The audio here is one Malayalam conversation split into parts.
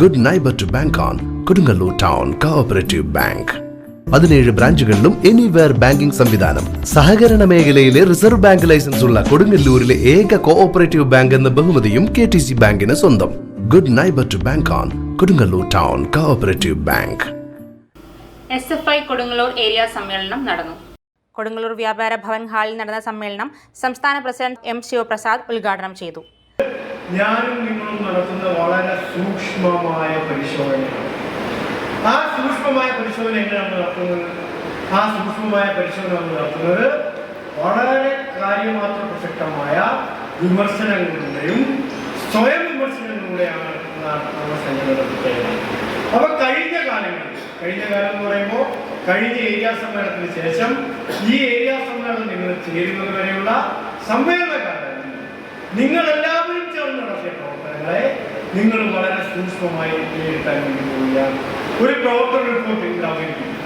Good neighbour to bank on Kodungallur town cooperative bank പതിനേഴ് ബ്രാഞ്ചുകളിലും എനിവെയർ ബാങ്കിംഗ് സംവിധാനം. സഹകരണ മേഖലയിലെ റിസർവ് ബാങ്ക് ലൈസൻസ് ഉള്ള കൊടുങ്ങല്ലൂരിലെ ഏക കോഓപ്പറേറ്റീവ് ബാങ്ക് എന്ന ബഹുമതിയും കെ ടി സി ബാങ്കിന് സ്വന്തം. Good neighbour to bank on Kodungallur town cooperative bank S F I Kodungallur area സമ്മേളനം നടന്നു. കൊടുങ്ങല്ലൂർ വ്യാപാര ഭവൻ ഹാളിൽ നടന്ന സമ്മേളനം സംസ്ഥാന പ്രസിഡന്റ് എം ശിവപ്രസാദ് ഉദ്ഘാടനം ചെയ്തു. ഞാനും നിങ്ങളും നടത്തുന്ന വളരെ സൂക്ഷ്മമായ പരിശോധനയാണ്. ആ സൂക്ഷ്മമായ പരിശോധന എങ്ങനെയാണ് നടത്തുന്നത്? ആ സൂക്ഷ്മമായ പരിശോധന നടത്തുന്നത്. വളരെ കാര്യമാത്ര പ്രസക്തമായ വിമർശനങ്ങളിലൂടെയും സ്വയം വിമർശനങ്ങളിലൂടെയാണ് നടത്തുന്ന സംഘടന അപ്പൊ കഴിഞ്ഞ കാലങ്ങളിൽ കഴിഞ്ഞ കാലം എന്ന് പറയുമ്പോൾ കഴിഞ്ഞ ഏരിയ സമ്മേളനത്തിന് ശേഷം ഈ ഏരിയ സമ്മേളനം നിങ്ങൾ ചേരുന്നത് വരെയുള്ള സമ്മേളന ചേർന്ന് നടത്തിയ പ്രവർത്തനങ്ങളെ നിങ്ങൾ വളരെ സൂക്ഷ്മമായി വിലയിരുത്താൻ വേണ്ടി പോവുകയാണ്. ഒരു പ്രവർത്തന റിപ്പോർട്ട് ഇവിടെ അവതരിപ്പിക്കും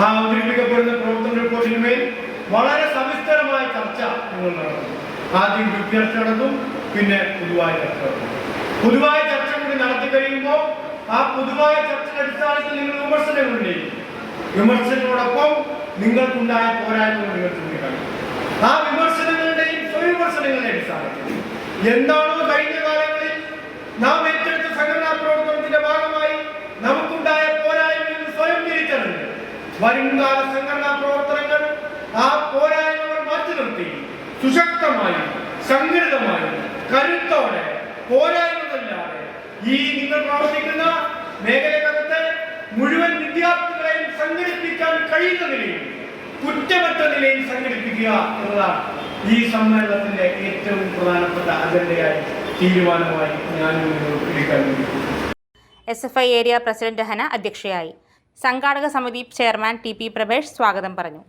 ആ അവതരിപ്പിക്കപ്പെടുന്ന പ്രവർത്തന റിപ്പോർട്ടിന്മേൽ വളരെ സവിസ്തരമായ ചർച്ച നിങ്ങൾ നടത്തും. ആദ്യം ചർച്ച നടത്തും പിന്നെ പൊതുവായ ചർച്ച നടത്തും. പൊതുവായ ചർച്ച കൂടി നടത്തി കഴിയുമ്പോൾ ആ പൊതുവായ ചർച്ചയുടെ അടിസ്ഥാനത്തിൽ നിങ്ങൾ വിമർശനം ഉന്നയിക്കും. വിമർശനങ്ങളോടൊപ്പം നിങ്ങൾക്കുണ്ടായ പോരായ്മകൾ നിങ്ങൾ ചൂണ്ടിക്കാണിക്കും ആ വിമർശനങ്ങളുടെയും സ്വവിമർശനങ്ങളുടെയും അടിസ്ഥാനത്തിൽ എന്താണ് നാം ഏറ്റെടുത്ത സംഘടനാ പ്രവർത്തനത്തിന്റെ ഭാഗമായി നമുക്കുണ്ടായ പോരായ്മകൾ സ്വയം തിരിച്ചറിഞ്ഞ് വരുംകാല സംഘടനാ പ്രവർത്തനങ്ങൾ ആ പോരായ്മകൾ മാറ്റി നിർത്തി. സുശക്തമായി സംഘടിതമായി കരുത്തോടെ പോരായ്മകളില്ലാതെ ഈ നിങ്ങൾ പ്രവർത്തിക്കുന്ന മേഖലകത്തെ മുഴുവൻ വിദ്യാർത്ഥികളെയും സംഘടിപ്പിക്കാൻ കഴിയുന്ന നിലയിൽ കുറ്റമറ്റ നിലയിൽ സംഘടിപ്പിക്കുക എന്നതാണ് ഈ സമ്മേളനത്തിന്റെ ഏറ്റവും പ്രധാനപ്പെട്ട അജണ്ടയായി തീരുമാനമായി ഞാൻ S F I area president Hana അധ്യക്ഷയായി. സംഘാടക സമിതി ചെയർമാൻ ടി പി പ്രഭേഷ് സ്വാഗതം പറഞ്ഞു.